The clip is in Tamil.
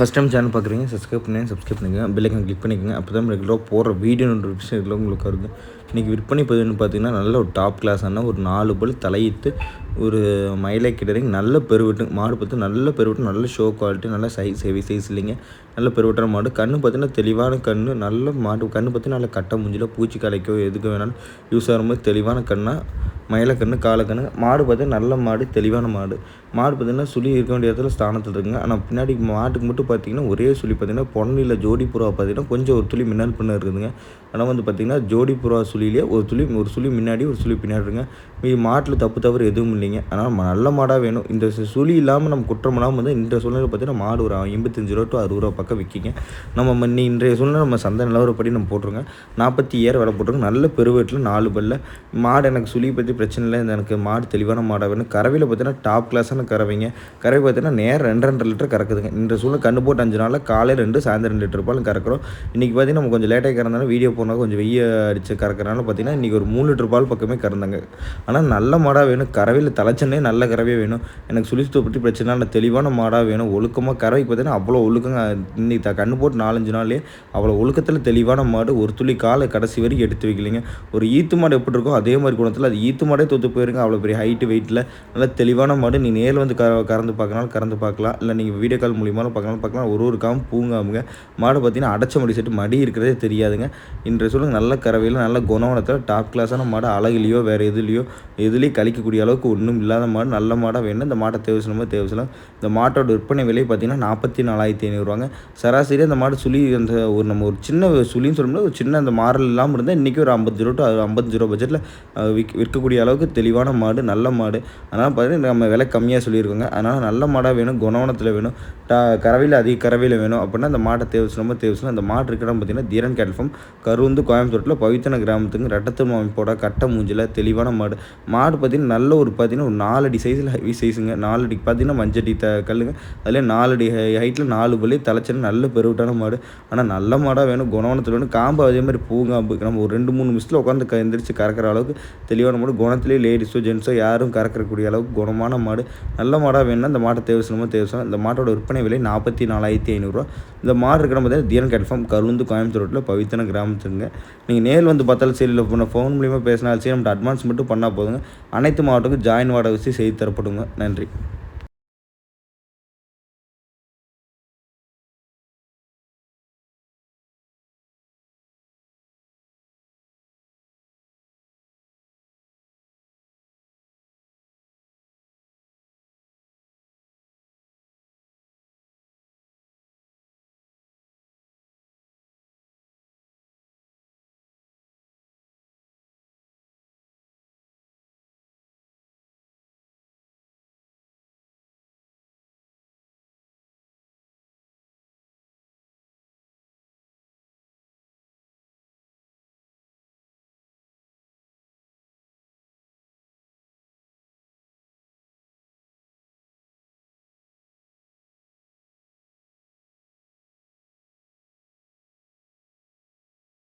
ஃபஸ்ட் டைம் சேனல் பார்க்குறீங்க சப்ஸ்கிரைப் பண்ணி சப்ஸ்கிரைப் பண்ணிக்கங்க. பில்லைக்கன் கிளிக் பண்ணிக்கோங்க அப்போ தான் ரெகுலராக போகிற வீடியோ நோட்டிஃபிகேஷன் இதில் உங்களுக்கு வருது. இன்றைக்கி விற்பனை பதிவுன்னு பார்த்தீங்கன்னா நல்ல ஒரு டாப் கிளாஸான ஒரு நாலு பல் தலையிட்டு ஒரு மயிலை கிடரிங் நல்ல பெருவிட்டு மாடு பார்த்து நல்ல பெருவிட்டு நல்ல ஷோ குவாலிட்டி நல்ல சைஸ் ஹெவி சைஸ் இல்லைங்க. நல்ல பெருவிட்டான மாடு. கண்ணு பார்த்தீங்கன்னா தெளிவான கண் நல்ல மாடு கண்ணு பார்த்து நல்ல கட்டை மூஞ்சில் பூச்சி கலைக்கோ எதுக்கு வேணாலும் யூஸ் ஆகும்போது தெளிவான கண்ணாக மயிலக்கண்ணு காலக்கண்ணு. மாடு பார்த்தீங்கன்னா நல்ல மாடு தெளிவான மாடு. மாடு பார்த்திங்கன்னா சுழி இருக்க வேண்டிய இடத்துல ஸ்தானத்தில் இருக்குங்க. ஆனால் பின்னாடி மாட்டுக்கு மட்டும் பார்த்திங்கன்னா ஒரே சுழி பார்த்திங்கன்னா பொன்னில் ஜோடி புறாவை பார்த்திங்கன்னா கொஞ்சம் ஒரு துளி மின்னல் பண்ண இருக்குதுங்க. ஆனால் வந்து பார்த்திங்கன்னா ஜோடி புறா சுழியிலே ஒரு துளி ஒரு சுழி முன்னாடி ஒரு சுழி பின்னாடி இருக்குங்க. மீ மாட்டில் தப்பு தவறு எதுவும் இல்லைங்க. ஆனால் நல்ல மாடாக வேணும். இந்த சுழி இல்லாமல் நம்ம குற்றம் இல்லாமல் வந்து இந்த சூழ்நிலை பார்த்திங்கன்னா மாடு ஒரு ஐம்பத்தஞ்சு ரூபா டு அறுபது ரூபா பக்கம் விற்கிங்க. நம்ம இன்னி இன்றைய சூழ்நிலை நம்ம சந்தை நிலவரப்படி நம்ம போட்டுருங்க நாற்பத்தி ஏழு விலை போட்டுருங்க நல்ல பெருவெட்டில் நாலு பல்ல. மாடு எனக்கு சுழி பற்றி பிரச்சனை இல்லை இந்த எனக்கு மாடு தெளிவான மாடாக வேணும். கறவையில் பார்த்தீங்கன்னா டாப் கிளாஸான கறவைங்க. கறவை பார்த்தீங்கன்னா நேரம் ரெண்டு ரெண்டு லிட்டர் கறக்குதுங்க. இந்த சூழ்நிலை கண்டு போட்டு அஞ்சு நாளில் காலையில் ரெண்டு சாயந்தரம் ரெண்டு லிட்டர் பாலும் கறக்குறோம். இன்றைக்கி பார்த்தீங்கன்னா நம்ம கொஞ்சம் லேட்டாக கறந்தாலும் வீடியோ போனால் கொஞ்சம் வெய்ய அடித்து கறக்குறனால பார்த்தீங்கன்னா இன்றைக்கி ஒரு மூணு லிட்டர் பால் பக்கமே கறந்தாங்க. ஆனால் நல்ல மாடாக வேணும். கறவையில் தலைச்சனே நல்ல கறவையே வேணும். எனக்கு சுழித்து பற்றி பிரச்சனை இல்லை. தெளிவான மாடாக வேணும். ஒழுக்கமாக கறவைக்கு பார்த்தீங்கன்னா அவ்வளோ ஒழுக்கங்க. இன்னைக்கு கண்ணு போட்டு நாலஞ்சு நாள்லேயே அவ்வளோ ஒழுக்கத்தில் தெளிவான மாடு ஒரு துளி காலை கடைசி வரைக்கும் எடுத்து வைக்கலைங்க. ஒரு ஈத்து மாடு எப்படி இருக்கோ அதே மாதிரி குணத்தில் அது ஈத்து மாடே தொத்து போயிருங்க அவ்வளோ பெரிய ஹைட்டு வெயிட்டில் நல்லா தெளிவான மாடு. நீ நேரில் வந்து க கறந்து பார்க்கனாலும் கறந்து பார்க்கலாம். இல்லை நீங்கள் வீடியோ கால் மூலியமாலும் பார்க்கலாம் பார்க்கலாம். ஒரு ஒரு காம் பூங்காமுங்க. மாடு பார்த்தீங்கன்னா அடைச்ச மடி செட்டு மடி இருக்கிறதே தெரியாதுங்க. இன்றைய சொல்லுங்க நல்ல கறவையில் நல்ல குணவனத்தில் டாப் கிளாஸான மாடு. அழகுலையோ வேறு எதுலேயோ எதுலேயும் கழிக்கக்கூடிய அளவுக்கு ஒன்றும் இல்லாத மாடு. நல்ல மாடாக வேணும் இந்த மாட்டை தேவைசனமோ தேவைசலாம் இந்த மாட்டோட விற்பனை விலை பார்த்தீங்கன்னா நாற்பத்தி நாலாயிரத்தி ஐநூறுவாங்க. சராசரி அந்த மாடு சுழி அந்த ஒரு நம்ம ஒரு சின்ன சுழின்னு சொல்லணும்னா ஒரு சின்ன அந்த மாறல் இல்லாமல் இருந்தால் இன்றைக்கி ஒரு ஐம்பது ரூபா டு ஐம்பத்தஞ்சு ரூபா பட்ஜெட்டில் விற்க சொல்லக்கூடிய அளவுக்கு தெளிவான மாடு நல்ல மாடு. அதனால் பார்த்தீங்கன்னா நம்ம விலை கம்மியாக சொல்லியிருக்கோங்க. அதனால் நல்ல மாடாக வேணும் குணவனத்தில் வேணும் டா கறவையில் அதிக கறவையில் வேணும் அப்படின்னா அந்த மாட்டை தேவைச்சு தேவைச்சு அந்த மாடு இருக்கிற பார்த்தீங்கன்னா தீரன் கேட்டல்ஃபார்ம் கருந்து கோயம்புத்தூரில் பவித்தன கிராமத்துக்கு ரெட்டத்தம் அமைப்போட கட்ட மூஞ்சில் தெளிவான மாடு. மாடு பார்த்திங்கன்னா நல்ல ஒரு பார்த்திங்கன்னா ஒரு நாலடி சைஸில் ஹெவி சைஸுங்க நாலடி பார்த்திங்கன்னா மஞ்சடி த கல்லுங்க. அதில் நாலடி ஹைட்டில் நாலு பள்ளி தலைச்சன்னு நல்ல பெருவிட்டான மாடு. ஆனால் நல்ல மாடாக வேணும் குணவனத்தில் வேணும். காம்பு அதே மாதிரி பூங்காம்பு நம்ம ஒரு ரெண்டு மூணு மிஸ்டில் உட்காந்து எந்திரிச்சு கறக்கிற அளவுக்கு தெளிவான மாடு குணத்துலேயே லேடிஸோ ஜென்ஸோ யாரும் கறக்கக்கூடிய அளவுக்கு குணமான மாடு. நல்ல மாடாக வேணும்னா இந்த மாட்டை தேவைசனமோ தேவைசனம் இந்த மாட்டோட விற்பனை விலை நாற்பத்தி நாலாயிரத்தி ஐநூறுரூவா இந்த மாடு இருக்கிற பார்த்தீங்கன்னா தீரன் கன்ஃபார்ம் கருந்து கோயம்புத்தூர் ரோட்டில் பவித்தன கிராமத்துங்க நீங்கள் நேரில் வந்து பார்த்தாலும் சரி இல்லை பண்ண ஃபோன் மூலியமாக பேசினாலும் சரி நம்மகிட்ட அட்வான்ஸ் மட்டும் பண்ணால் போதுங்க. அனைத்து மாவட்டத்துக்கும் ஜாயின் வாடகை வச்சு செய்து தரப்படுங்க. நன்றி.